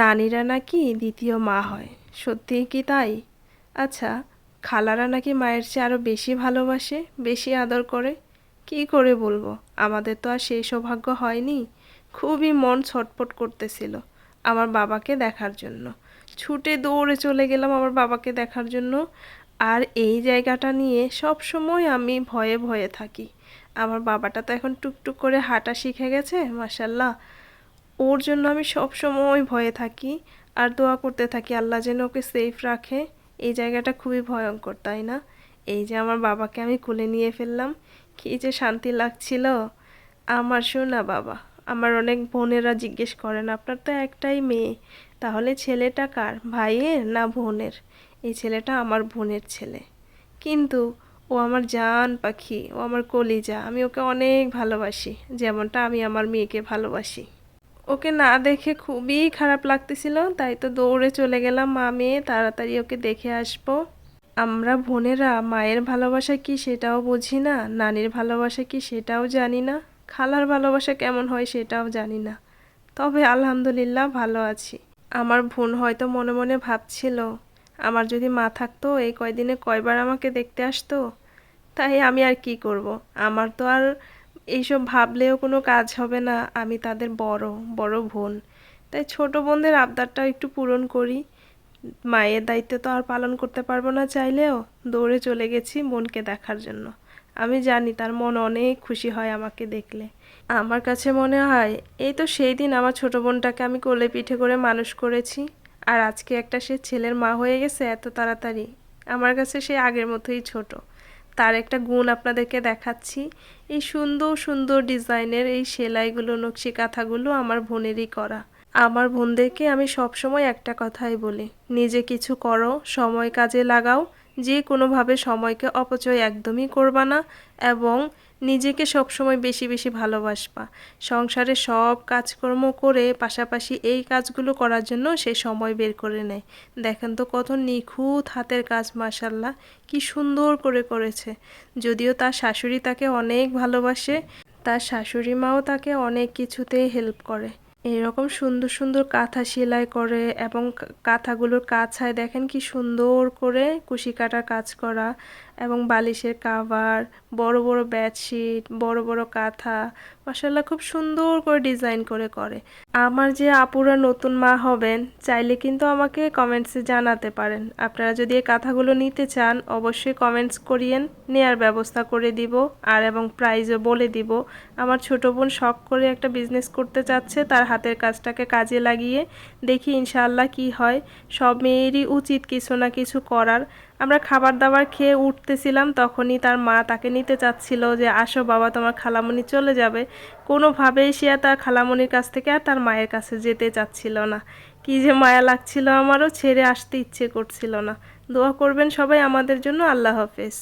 নানিরা নাকি দ্বিতীয় মা হয়। সত্যিই কি তাই? আচ্ছা খালারা নাকি মায়ের চেয়ে আরও বেশি ভালোবাসে, বেশি আদর করে? কি করে বলব? আমাদের তো আর সেই সৌভাগ্য হয়নি। খুবই মন ছটফট করতেছিল আমার বাবাকে দেখার জন্য। ছুটে দৌড়ে চলে গেলাম আমার বাবাকে দেখার জন্য। আর এই জায়গাটা নিয়ে সব সময় আমি ভয়ে ভয়ে থাকি। আমার বাবাটা তো এখন টুকটুক করে হাঁটা শিখে গেছে মাসাল্লাহ ওর জন্য আমি সব সময় ভয়ে থাকি আর দোয়া করতে থাকি, আল্লাহ যেন ওকে সেফ রাখে। এই জায়গাটা খুবই ভয়ঙ্কর, তাই না? এই যে আমার বাবাকে আমি কোলে নিয়ে ফেললাম, কী যে শান্তি লাগছিল। আমার শোনা বাবা, আমার অনেক বোনেরা জিজ্ঞেস করেন, আপনার তো একটাই মেয়ে, তাহলে ছেলেটা কার, ভাইয়ের না বোনের? এই ছেলেটা আমার বোনের ছেলে। কিন্তু ও আমার জান পাখি, ও আমার কলিজা, আমি ওকে অনেক ভালোবাসি, যেমনটা আমি আমার মেয়েকে ভালোবাসি। ওকে না দেখে খুবই খারাপ লাগতেছিল, তাই তো দৌড়ে চলে গেলাম মা মেয়ে, তাড়াতাড়ি ওকে দেখে আসব। আমরা বোনেরা, মায়ের ভালোবাসা কি সেটাও বুঝি না, নানির ভালোবাসা কি সেটাও জানি না, খালার ভালোবাসা কেমন হয় সেটাও জানি না। তবে আলহামদুলিল্লাহ ভালো আছি। আমার বোন হয়তো মনে মনে ভাবছিল, আমার যদি মা থাকতো, এই কয়দিনে কয়বার আমাকে দেখতে আসতো? তাই আমি আর কি করব? আমার তো আর এইসব ভাবলেও কোনো কাজ হবে না, আমি তাদের বড় বড় বোন। তাই ছোট বোনদের আবদারটাও একটু পূরণ করি। মায়ের দায়িত্ব তো আর পালন করতে পারব না চাইলেও, দৌড়ে চলে গেছি বোনকে দেখার জন্য। আমি জানি তার মন অনেক খুশি হয় আমাকে দেখলে। আমার কাছে মনে হয়, এই তো সেই দিন আমার ছোট বোনটাকে আমি কোলে পিঠে করে মানুষ করেছি। আর আজকে একটা সে ছেলের মা হয়ে গেছে এত তাড়াতাড়ি। আমার কাছে সে আগের মতোই ছোট। তার একটা গুণ আপনাদেরকে দেখাচ্ছি। এই সুন্দর সুন্দর ডিজাইনের এই সেলাইগুলো, নকশি কাঁথাগুলো আমার বোনেরই করা। আমার বোনদেরকে আমি সবসময় একটা কথাই বলি, নিজে কিছু করো, সময় কাজে লাগাও যে কোনোভাবে সময়কে অপচয় একদমই করবা না এবং নিজেকে সবসময় বেশি বেশি ভালোবাসবা। সংসারে সব কাজকর্ম করে পাশাপাশি এই কাজগুলো করার জন্য সে সময় বের করে নেয়। দেখেন তো কত নিখুঁত হাতের কাজ মাসাল্লাহ কি সুন্দর করে করেছে। যদিও তার শাশুড়ি তাকে অনেক ভালোবাসে, তার শাশুড়ি মাও তাকে অনেক কিছুতেই হেল্প করে। এরকম সুন্দর সুন্দর কাঁথা সেলাই করে এবং কাঁথাগুলোর কাছায় দেখেন কি সুন্দর করে কুশি কাটার কাজ করা এবং বালিশের কাভার বড় বড় বেডশিট বড় বড় কাঁথা মাসাল্লাহ খুব সুন্দর করে ডিজাইন করে করে। আমার যে আপুরা নতুন মা হবেন, চাইলে কিন্তু আমাকে কমেন্টসে জানাতে পারেন। আপনারা যদি এই কাঁথাগুলো নিতে চান, অবশ্যই কমেন্টস করিয়েন নেয়ার ব্যবস্থা করে দিব আর এবং প্রাইজও বলে দিব। আমার ছোট বোন শখ করে একটা বিজনেস করতে চাচ্ছে, তার হাতের কাজটাকে কাজে লাগিয়ে দেখি ইনশাআল্লাহ কি হয়। সব মেয়েরই উচিত কিছু না কিছু করার। আমরা খাবার দাবার খেয়ে উঠতেছিলাম তখনই তার মা তাকে নিতে চাচ্ছিল যে, আসো বাবা, তোমার খালামণি চলে যাবে। কোনোভাবেই সে তার খালামণির কাছ থেকে আর তার মায়ের কাছে যেতে চাচ্ছিল না। কি যে মায়া লাগছিল আমারও, ছেড়ে আসতে ইচ্ছে করছিল না। দোয়া করবেন সবাই আমাদের জন্য। আল্লাহ হাফেজ।